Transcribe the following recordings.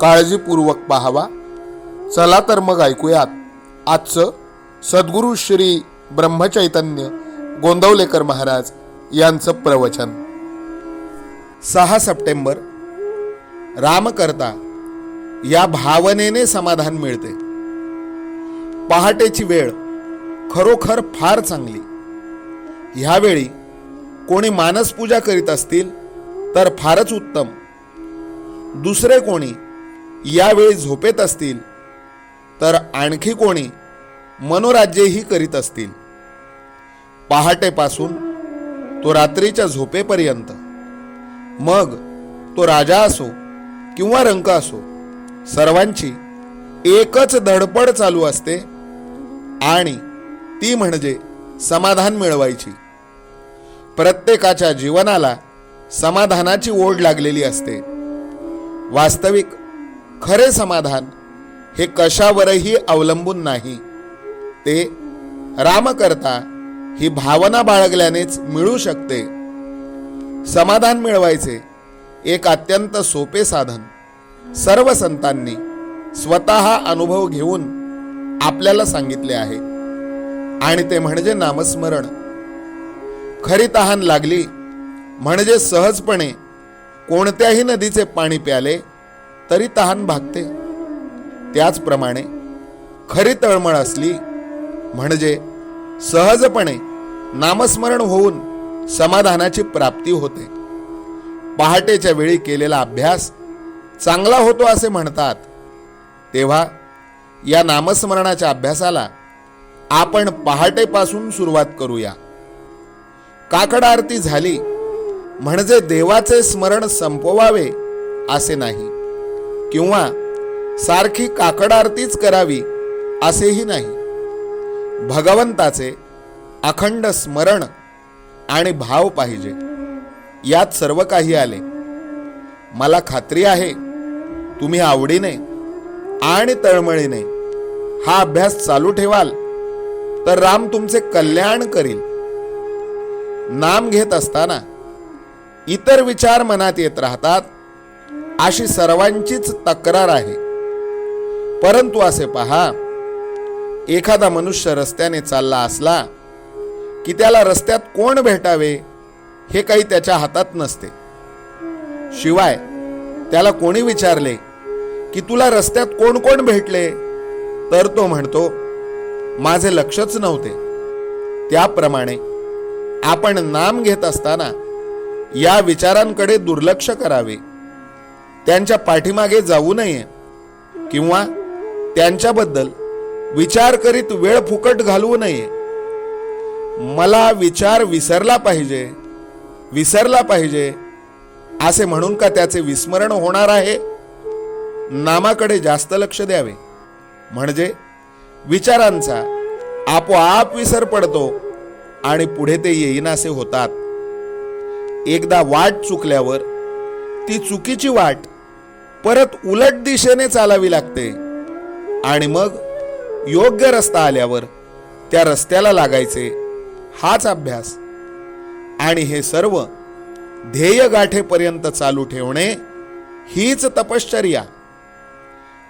काळजीपूर्वक पाहावा. चला तर मग ऐकूयात. आजचं सद्गुरू श्री ब्रह्मचैतन्य गोंदवलेकर महाराज यांचं प्रवचन. सहा सप्टेंबर. रामकर्ता या भावनेने समाधान मिळते. पहाटेची वेळ खरोखर फार चांगली. ह्यावेळी कोणी मानसपूजा करीत असतील तर फारच उत्तम. दुसरे कोणी यावेळी झोपेत असतील तर आणखी कोणी मनोराज्यही करीत असतील. पहाटेपासून तो रात्रीच्या झोपेपर्यंत. मग तो राजा असो किंवा रंक असो सर्वांची एकच धडपड चालू असते आणि ती म्हणजे समाधान मिळवायची. प्रत्येकाच्या जीवनाला समाधानाची ओढ लागलेली असते. वास्तविक खरे समाधान हे कशावरही अवलंबून नाही. ते रामकर्ता ही भावना बाळगल्यानेच मिळू शकते. समाधान मिळवायचे एक अत्यंत सोपे साधन. सर्व संतांनी स्वतः अनुभव घेऊन आपल्याला सांगितले आहे. आणि ते म्हणजे नामस्मरण. खरी तहान लागली म्हणजे सहजपणे कोणत्याही नदीचे पाणी प्याले तरी तहान भागते. त्याचप्रमाणे खरी तळमळ असली म्हणजे सहजपणे नामस्मरण होऊन समाधानाची प्राप्ती होते. पहाटेच्या वेळी केलेला अभ्यास चांगला होतो असे म्हणतात. तेव्हा या नामस्मरणाच्या अभ्यासाला आपण पहाटेपासून सुरुवात करूया. काकड आरती झाली म्हणजे देवाचे स्मरण संपवावे असे नाही. किंवा सारखी काकड आरतीच करावी असेही नाही. भगवंताचे अखंड स्मरण आणि भाव पाहिजे यात सर्व काही आले. मला खात्री आहे तुम्ही आवडीने आणि तळमळीने हा अभ्यास चालू ठेवाल तर राम तुमचे कल्याण करील. नाम घेत असताना इतर विचार मनात येत राहतात अशी सर्वांचीच तक्रार आहे. परंतु असे पहा एखादा मनुष्य रस्त्याने चालला असला की त्याला रस्त्यात कोण भेटावे हे काही त्याच्या हातात नसते. शिवाय त्याला कोणी विचारले की तुला रस्त्यात कोण कोण भेटले तर तो म्हणतो माझे लक्षच नव्हते. त्याप्रमाणे आपण नाम घेत असताना या विचारांकडे दुर्लक्ष करावे. त्यांच्या पाठीमागे जाऊ नये किंवा त्यांच्याबद्दल विचार करीत वेळ फुकट घालवू नये. मला विचार विसरला पाहिजे विसरला पाहिजे असे म्हणून का त्याचे विस्मरण होणार आहे? नामाकडे जास्त लक्ष द्यावे. म्हणजे विचारांचा आपोआप विसर पडतो आणि पुढे ते येईनासे होतात. एकदा वाट चुकल्यावर ती चुकीची वाट परत उलट दिशेने चालावी लागते. आणि मग योग्य रस्ता आल्यावर त्या रस्त्याला लागायचे हाच अभ्यास. आणि हे सर्व ध्येय गाठेपर्यंत चालू ठेवणे हीच तपश्चर्या.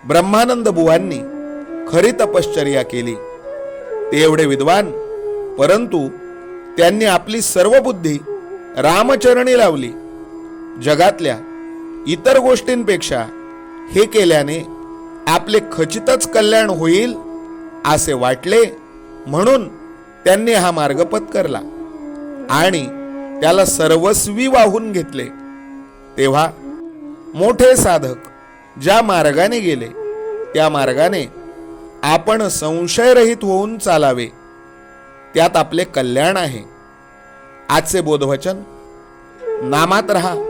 ब्रह्मानंद बुवांनी खरी तपश्चर्या केली. ते एवढे विद्वान परंतु त्यांनी आपली सर्व बुद्धी रामचरणी लावली. जगातल्या इतर गोष्टींपेक्षा हे केल्याने आपले खचितच कल्याण होईल असे वाटले म्हणून त्यांनी हा मार्ग पत्करला आणि त्याला सर्वस्वी वाहून घेतले. तेव्हा मोठे साधक ज्या मार्गाने गेले त्या मार्गाने आपण संशयरहित होऊन चालावे. त्यात आपले कल्याण आहे. आजचे बोधवचन नामात रहा.